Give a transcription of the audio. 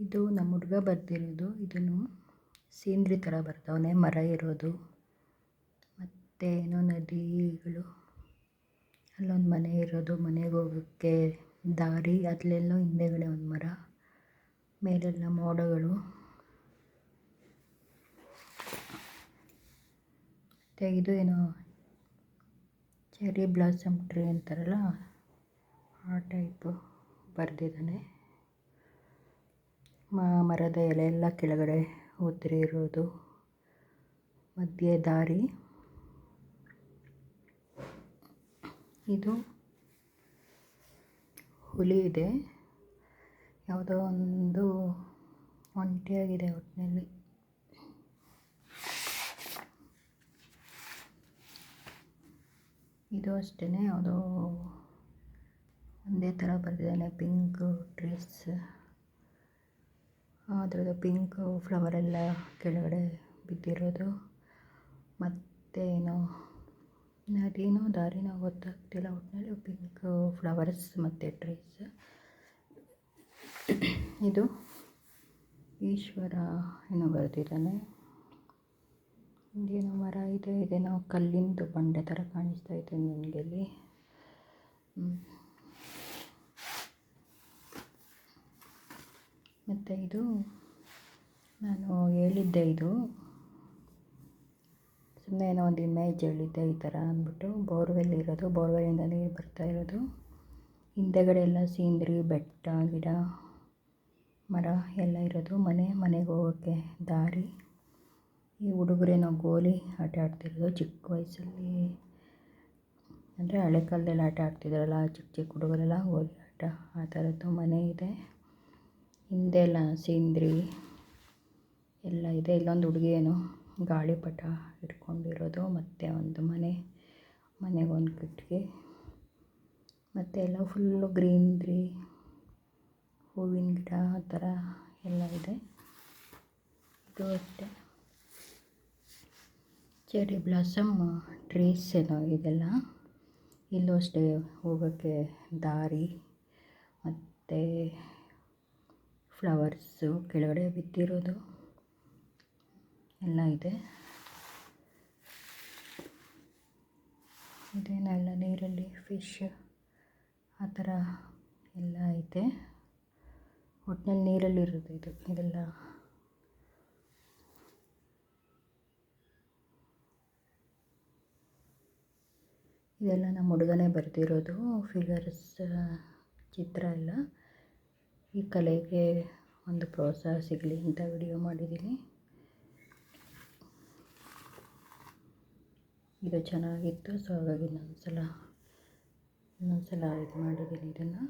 ಇದು ನಮ್ಮ ಹುಡುಗ ಬರ್ದಿರೋದು. ಇದನ್ನು ಸೀನ್ರಿ ಥರ ಬರ್ತವನೆ, ಮರ ಇರೋದು. ಮತ್ತು ಏನೋ ನದಿಗಳು. ಅಲ್ಲೊಂದು ಮನೆ ಇರೋದು. ಮನೆಗೆ ಹೋಗೋಕ್ಕೆ ದಾರಿ ಅಲ್ಲೆಲ್ಲೋ ಹಿಂದೆಗಡೆ ಒಂದು ಮರ, ಮೇಲೆಲ್ಲ ಮೋಡಗಳು. ಮತ್ತು ಇದು ಏನೋ ಚೆರಿ ಬ್ಲಾಸಮ್ ಟ್ರೀ ಅಂತಾರಲ್ಲ, ಆ ಟೈಪು ಬರೆದಿದ್ದಾನೆ. ಮರದ ಎಲೆ ಎಲ್ಲ ಕೆಳಗಡೆ ಉದುರಿರೋದು. ಮಧ್ಯೆ ದಾರಿ. ಇದು ಹುಲಿ ಇದೆ. ಯಾವುದೋ ಒಂದು ಒಂಟಿಯಾಗಿದೆ ಒಟ್ಟಿನಲ್ಲಿ ಇದು ಅಷ್ಟೇ ಯಾವುದೋ ಒಂದೇ ಥರ ಬರೆದಿದ್ದಾನೆ, ಪಿಂಕ್ ಡ್ರೆಸ್. ಅದರದ್ದು ಪಿಂಕ್ ಫ್ಲವರೆಲ್ಲ ಕೆಳಗಡೆ ಬಿದ್ದಿರೋದು. ಮತ್ತೇನು ನದಿನೋ ದಾರಿನೋ ಗೊತ್ತಾಗ್ತಿಲ್ಲ ಒಟ್ಟಿನಲ್ಲಿ ಪಿಂಕ್ ಫ್ಲವರ್ಸ್ ಮತ್ತು ಟ್ರೀಸ್. ಇದು ಈಶ್ವರ ಏನೋ ಬರೆದಿದ್ದಾನೆ. ಇದೇನೋ ಮರ ಇದೆ, ಇದೇನೋ ಕಲ್ಲಿಂದು ಬಂಡೆ ಥರ ಕಾಣಿಸ್ತಾ ಇದೆ ನಿಮಗೆ ಇಲ್ಲಿ. ಮತ್ತು ಇದು ನಾನು ಹೇಳಿದ್ದೆ ಇದು. ಸುಮ್ಮನೆ ಏನೋ ಒಂದು ಇಮೇಜ್ ಹೇಳಿದ್ದೆ ಈ ಥರ ಅಂದ್ಬಿಟ್ಟು ಬೋರ್ವೆಲ್ ಇರೋದು ಬೋರ್ವೆಲ್ಲಿಂದ ನೀರು ಬರ್ತಾ ಇರೋದು. ಹಿಂದೆಗಡೆ ಎಲ್ಲ ಸೀನ್ರಿ, ಬೆಟ್ಟ, ಗಿಡ, ಮರ ಎಲ್ಲ ಇರೋದು. ಮನೆ, ಮನೆಗೆ ಹೋಗೋಕ್ಕೆ ದಾರಿ. ಈ ಹುಡುಗರೇನೋ ಗೋಲಿ ಆಟ ಆಡ್ತಿರೋದು ಚಿಕ್ಕ ವಯಸ್ಸಲ್ಲಿ. ಅಂದರೆ ಹಳೆ ಕಾಲದಲ್ಲಿ ಆಟ ಆಡ್ತಿದ್ದಾರಲ್ಲ ಚಿಕ್ಕ ಚಿಕ್ಕ ಹುಡುಗರೆಲ್ಲ ಗೋಲಿ ಆಟ, ಆ ಥರದ್ದು ಮನೆ ಇದೆ. ಹಿಂದೆ ಎಲ್ಲ ಸೀನ್ರಿ ಎಲ್ಲ ಇದೆ. ಇಲ್ಲೊಂದು ಹುಡುಗಿ ಏನೋ ಗಾಳಿಪಟ ಇಟ್ಕೊಂಡಿರೋದು ಮತ್ತು ಒಂದು ಮನೆ ಮನೆಗೊಂದು ಕಿಟಕಿ. ಮತ್ತು ಎಲ್ಲ ಫುಲ್ಲು ಗ್ರೀನ್ರಿ, ಹೂವಿನ ಗಿಡ ಆ ಥರ ಎಲ್ಲ ಇದೆ. ಇದು ಅಷ್ಟೇ. ಚೆರಿ ಬ್ಲಾಸಮ್ ಟ್ರೀಸ್ ಏನೋ ಇದೆಲ್ಲ. ಇಲ್ಲೂ ಅಷ್ಟೇ ಹೋಗೋಕ್ಕೆ ದಾರಿ. ಮತ್ತು ಫ್ಲವರ್ಸು ಕೆಳಗಡೆ ಬಿದ್ದಿರೋದು ಎಲ್ಲ ಇದೆ. ಇದೇನೆಲ್ಲ ನೀರಲ್ಲಿ ಫಿಶ್ ಆ ಥರ ಎಲ್ಲ ಐತೆ ಒಟ್ಟಿನಲ್ಲಿ ನೀರಲ್ಲಿರೋದು ಇದು, ಇದೆಲ್ಲ. ಇದೆಲ್ಲ ನಮ್ಮ ಹುಡುಗನೇ ಬರೆದಿರೋದು ಫಿಗರ್ಸ್ ಚಿತ್ರ ಎಲ್ಲ. ಈ ಕಲೆಗೆ ಒಂದು ಪ್ರೋತ್ಸಾಹ ಸಿಗಲಿ ಅಂತ ವಿಡಿಯೋ ಮಾಡಿದ್ದೀನಿ. ಇದು ಚೆನ್ನಾಗಿತ್ತು, ಸೊ ಹಾಗಾಗಿ ಇನ್ನೊಂದು ಸಲ ಇನ್ನೊಂದು ಸಲ ಇದು ಮಾಡಿದ್ದೀನಿ ಇದನ್ನು.